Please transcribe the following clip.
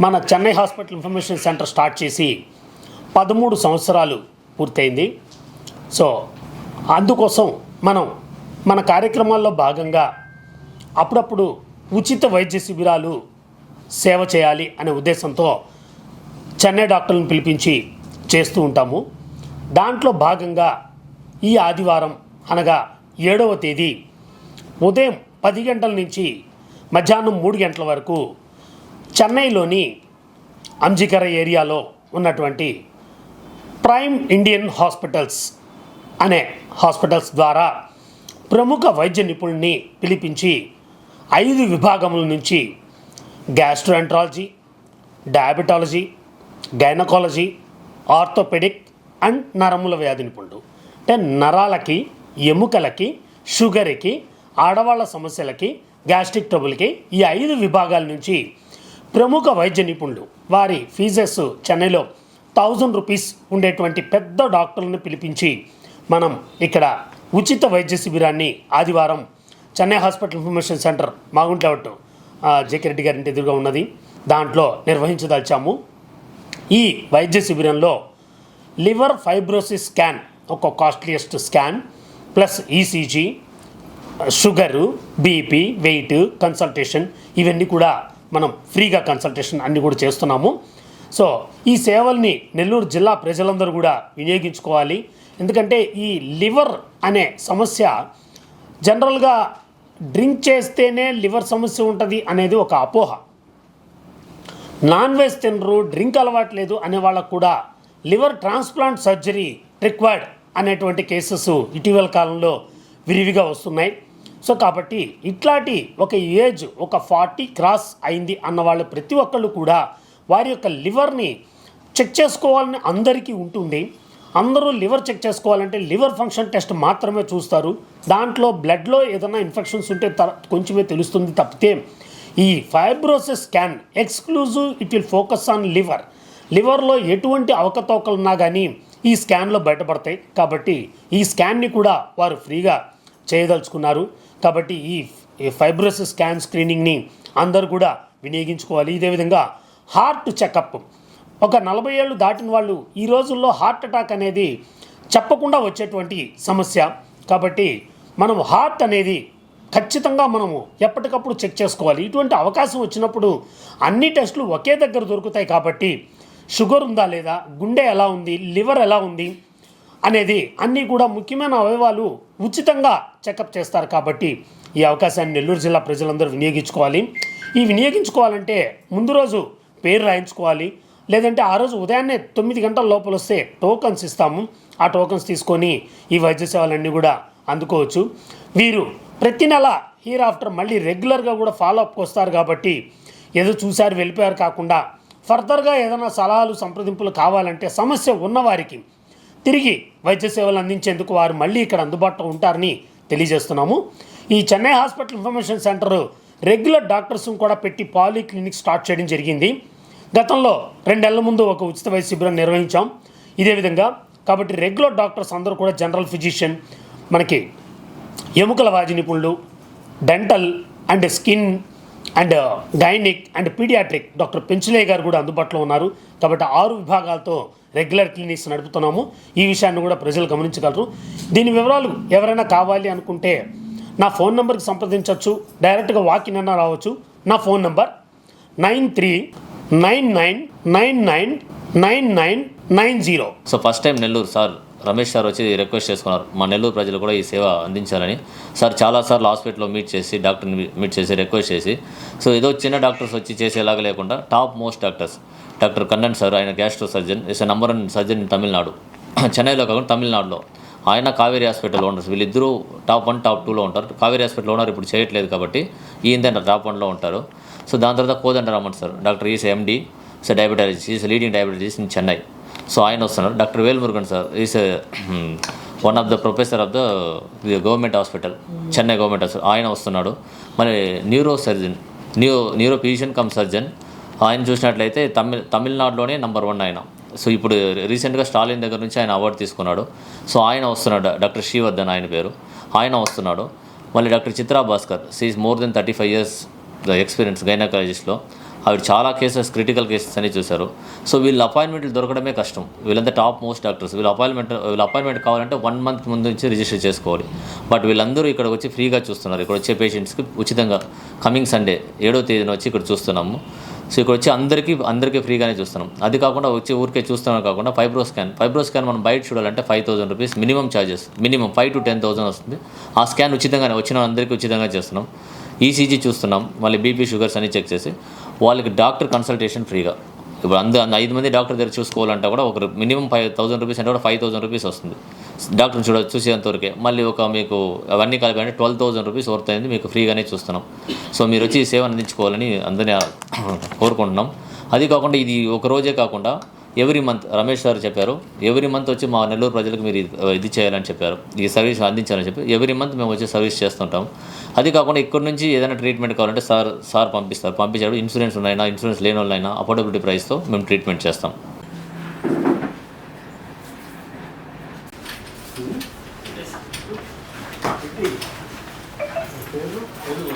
మన Chennai hospital information centre start చేసి పదమూడు సంవత్సరాలు పూర్తయింది. సో అందుకోసం మనం మన కార్యక్రమాల్లో భాగంగా అప్పుడప్పుడు ఉచిత వైద్య శిబిరాలు సేవ చేయాలి అనే ఉద్దేశంతో చెన్నై డాక్టర్లను పిలిపించి చేస్తూ ఉంటాము. దాంట్లో భాగంగా ఈ ఆదివారం అనగా ఏడవ తేదీ ఉదయం పది గంటల నుంచి మధ్యాహ్నం మూడు గంటల వరకు చెన్నైలోని అంజికర ఏరియాలో ఉన్నటువంటి ప్రైమ్ ఇండియన్ హాస్పిటల్స్ అనే హాస్పిటల్స్ ద్వారా ప్రముఖ వైద్య నిపుణుల్ని పిలిపించి ఐదు విభాగముల నుంచి gastroenterology diabetology gynaecology orthopaedic and నరముల వ్యాధి నిపుణుడు అంటే నరాలకి ఎముకలకి షుగర్కి ఆడవాళ్ళ సమస్యలకి గ్యాస్ట్రిక్ ట్రబుల్కి ఈ ఐదు విభాగాల నుంచి ప్రముఖ వైద్య నిపుణులు. వారి ఫీజెస్ చెన్నైలో థౌజండ్ రూపీస్ ఉండేటువంటి పెద్ద డాక్టర్లను పిలిపించి మనం ఇక్కడ ఉచిత వైద్య శిబిరాన్ని ఆదివారం Chennai hospital information centre Magunta JK Reddy గారింటి ఎదురుగా ఉన్నది. దాంట్లో నిర్వహించదలిచాము. ఈ వైద్య శిబిరంలో లివర్ ఫైబ్రోసిస్ స్కాన్ ఒక costliest scan plus ECG sugar BP weight consultation ఇవన్నీ కూడా మనం ఫ్రీగా కన్సల్టేషన్ అన్నీ కూడా చేస్తున్నాము. సో ఈ సేవల్ని నెల్లూరు జిల్లా ప్రజలందరూ కూడా వినియోగించుకోవాలి. ఎందుకంటే ఈ లివర్ అనే సమస్య జనరల్గా డ్రింక్ చేస్తేనే లివర్ సమస్య ఉంటుంది అనేది ఒక అపోహ. నాన్ వెజ్ తినరు డ్రింక్ అలవాట్లేదు అనే వాళ్ళకు కూడా లివర్ ట్రాన్స్ప్లాంట్ సర్జరీ రిక్వైర్డ్ అనేటువంటి కేసెస్ ఇటీవల కాలంలో విరివిగా వస్తున్నాయి. సో కాబట్టి ఇట్లాంటి ఒక ఏజ్ ఒక ఫార్టీ క్రాస్ అయింది అన్న వాళ్ళు ప్రతి ఒక్కళ్ళు కూడా వారి యొక్క లివర్ని చెక్ చేసుకోవాలని అందరికీ ఉంటుంది. అందరూ లివర్ చెక్ చేసుకోవాలంటే లివర్ ఫంక్షన్ టెస్ట్ మాత్రమే చూస్తారు. దాంట్లో బ్లడ్లో ఏదైనా ఇన్ఫెక్షన్స్ ఉంటే త కొంచెమే తెలుస్తుంది తప్పితే ఈ fibrosis scan exclusive it will focus on liver. లివర్లో ఎటువంటి అవకతవకలు ఉన్నా కానీ ఈ స్కాన్లో బయటపడతాయి. కాబట్టి ఈ స్కాన్ని కూడా వారు ఫ్రీగా చేయదలుచుకున్నారు. కాబట్టి ఈ ఫైబ్రస్ స్కాన్ స్క్రీనింగ్ని అందరూ కూడా వినియోగించుకోవాలి. ఇదే విధంగా హార్ట్ చెకప్. ఒక నలభై ఏళ్ళు దాటిన వాళ్ళు ఈ రోజుల్లో హార్ట్ అటాక్ అనేది చెప్పకుండా వచ్చేటువంటి సమస్య. కాబట్టి మనం హార్ట్ అనేది ఖచ్చితంగా మనము ఎప్పటికప్పుడు చెక్ చేసుకోవాలి. ఇటువంటి అవకాశం వచ్చినప్పుడు అన్ని టెస్టులు ఒకే దగ్గర దొరుకుతాయి కాబట్టి షుగర్ ఉందా లేదా గుండె ఎలా ఉంది లివర్ ఎలా ఉంది అనేది అన్నీ కూడా ముఖ్యమైన అవయవాలు ఉచితంగా చెకప్ చేస్తారు కాబట్టి ఈ అవకాశాన్ని నెల్లూరు జిల్లా ప్రజలందరూ వినియోగించుకోవాలి. ఈ వినియోగించుకోవాలంటే ముందు రోజు పేరు రాయించుకోవాలి. లేదంటే ఆ రోజు ఉదయాన్నే తొమ్మిది గంటల లోపల వస్తే టోకన్స్ ఇస్తాము. ఆ టోకన్స్ తీసుకొని ఈ వైద్య సేవలన్నీ కూడా అందుకోవచ్చు. వీరు ప్రతి నెల హీర్ ఆఫ్టర్ మళ్ళీ రెగ్యులర్గా కూడా ఫాలో అప్కి వస్తారు కాబట్టి ఏదో చూశారు వెళ్ళిపోయారు కాకుండా ఫర్దర్గా ఏదైనా సలహాలు సంప్రదింపులు కావాలంటే సమస్య ఉన్నవారికి తిరిగి వైద్య సేవలు అందించేందుకు వారు మళ్ళీ ఇక్కడ అందుబాటులో ఉంటారని తెలియజేస్తున్నాము. ఈ Chennai hospital information centre regular డాక్టర్స్ను కూడా పెట్టి పాలీ క్లినిక్ స్టార్ట్ చేయడం జరిగింది. గతంలో రెండేళ్ళ ముందు ఒక ఉచిత వైద్య శిబిరం నిర్వహించాం. ఇదే విధంగా కాబట్టి రెగ్యులర్ డాక్టర్స్ అందరూ కూడా జనరల్ ఫిజిషియన్ మనకి ఎముకల వాజి నిపుణులు dental and skin and gynaec and paediatric doctor పెంచులే గారు కూడా అందుబాటులో ఉన్నారు. కాబట్టి ఆరు విభాగాలతో రెగ్యులర్ క్లినిక్స్ నడుపుతున్నాము. ఈ విషయాన్ని కూడా ప్రజలు గమనించగలరు. దీని వివరాలు ఎవరైనా కావాలి అనుకుంటే నా ఫోన్ నెంబర్కి సంప్రదించవచ్చు. డైరెక్ట్గా వాకిన్ అన్న రావచ్చు. నా phone number nine three nine nine nine nine nine nine nine zero. So first time Nellore sir. Ramesh sir వచ్చి రిక్వెస్ట్ చేసుకున్నారు. మా నెల్లూరు ప్రజలు కూడా ఈ సేవ అందించాలని. సార్ చాలాసార్లు హాస్పిటల్లో మీట్ చేసి డాక్టర్ని మీట్ చేసి రిక్వెస్ట్ చేసి. సో ఏదో చిన్న డాక్టర్స్ వచ్చి చేసేలాగా లేకుండా top most doctors doctor Kannan sir ఆయన gastro surgeon is number one surgeon in Tamil Nadu చెన్నైలో కాకుండా తమిళనాడులో ఆయన కావేరీ హాస్పిటల్ ఓనర్స్ వీళ్ళిద్దరూ టాప్ వన్ టాప్ టూలో ఉంటారు. కావేరీ హాస్పిటల్లో ఉన్నారు ఇప్పుడు చేయట్లేదు కాబట్టి ఈయన టాప్ వన్లో ఉంటారు. సో దాని తర్వాత Kodandaraman sir doctor is MD so diabetology is leading diabetologies in Chennai so ఆయన వస్తున్నారు doctor Velmurugan sir is one of the professor of the government hospital Chennai government hospital ఆయన వస్తున్నాడు. మరి neuro surgeon new neuro physician cum surgeon ఆయన చూసినట్లయితే తమిళ తమిళనాడులోనే number one ఆయన. So ఇప్పుడు రీసెంట్గా స్టాలిన్ దగ్గర నుంచి ఆయన అవార్డు తీసుకున్నాడు. సో ఆయన వస్తున్నాడు డాక్టర్ శ్రీవర్ధన్ ఆయన పేరు. ఆయన వస్తున్నాడు. మళ్ళీ doctor Chitra Bhaskar she's more than thirty five years experience గైనకాలజిస్ట్లో ఆవిడ చాలా కేసెస్ క్రిటికల్ కేసెస్ అని చూశారు. సో వీళ్ళ అపాయింట్మెంట్లు దొరకడమే కష్టం. వీళ్ళంతా టాప్ మోస్ట్ డాక్టర్స్ వీళ్ళ అపాయింట్మెంట్ వీళ్ళ అపాయింట్మెంట్ కావాలంటే వన్ మంత్ ముందు నుంచి రిజిస్టర్ చేసుకోవాలి. బట్ వీళ్ళందరూ ఇక్కడ వచ్చి ఫ్రీగా చూస్తున్నారు. ఇక్కడ వచ్చే పేషెంట్స్కి ఉచితంగా కమింగ్ సండే ఏడో తేదీన వచ్చి ఇక్కడ చూస్తున్నాము. సో ఇక్కడ వచ్చి అందరికీ అందరికీ ఫ్రీగానే చూస్తున్నాం. అది కాకుండా వచ్చి ఊరికే చూస్తున్నాం కాకుండా ఫైబ్రో స్కాన్. ఫైబ్రో స్కాన్ మనం బయట చూడాలంటే five thousand rupees minimum charges. Minimum five to ten thousand వస్తుంది. ఆ స్కాన్ ఉచితంగానే వచ్చిన అందరికీ ఉచితంగా చేస్తున్నాం. ఈసీజీ చూస్తున్నాం. మళ్ళీ బీపీ షుగర్స్ అన్ని చెక్ చేసి. వాళ్ళకి డాక్టర్ కన్సల్టేషన్ ఫ్రీగా. ఇప్పుడు అంద ఐదు మంది డాక్టర్ దగ్గర చూసుకోవాలంటే కూడా ఒక మినిమం ఫైవ్ థౌసండ్ రూపీస్ అంటే కూడా ఫైవ్ థౌసండ్ రూపీస్ వస్తుంది. డాక్టర్ని చూడ చూసేంతవరకే. మళ్ళీ ఒక మీకు అవన్నీ కలిపి అంటే ట్వెల్వ్ థౌసండ్ రూపీస్ వర్త్ అయింది మీకు ఫ్రీగానే చూస్తున్నాం. సో మీరు వచ్చి సేవ అందించుకోవాలని అందరినీ కోరుకుంటున్నాం. అది కాకుండా ఇది ఒక రోజే కాకుండా ఎవ్రీ మంత్ రమేష్ సార్ చెప్పారు. ఎవ్రీ మంత్ వచ్చి మా నెల్లూరు ప్రజలకు మీరు ఇది- ఇది చేయాలని చెప్పారు. ఈ సర్వీస్ అందించాలని చెప్పి ఎవ్రీ మంత్ మేము వచ్చి సర్వీస్ చేస్తుంటాం. అది కాకుండా ఇక్కడ నుంచి ఏదైనా ట్రీట్మెంట్ కావాలంటే సార్ సార్ పంపిస్తారు. పంపించాడు ఇన్సూరెన్స్ ఉన్నాయినా ఇన్సూరెన్స్ లేని వాళ్ళైనా అఫోర్డబిలిటీ ప్రైస్తో మేము ట్రీట్మెంట్ చేస్తాం.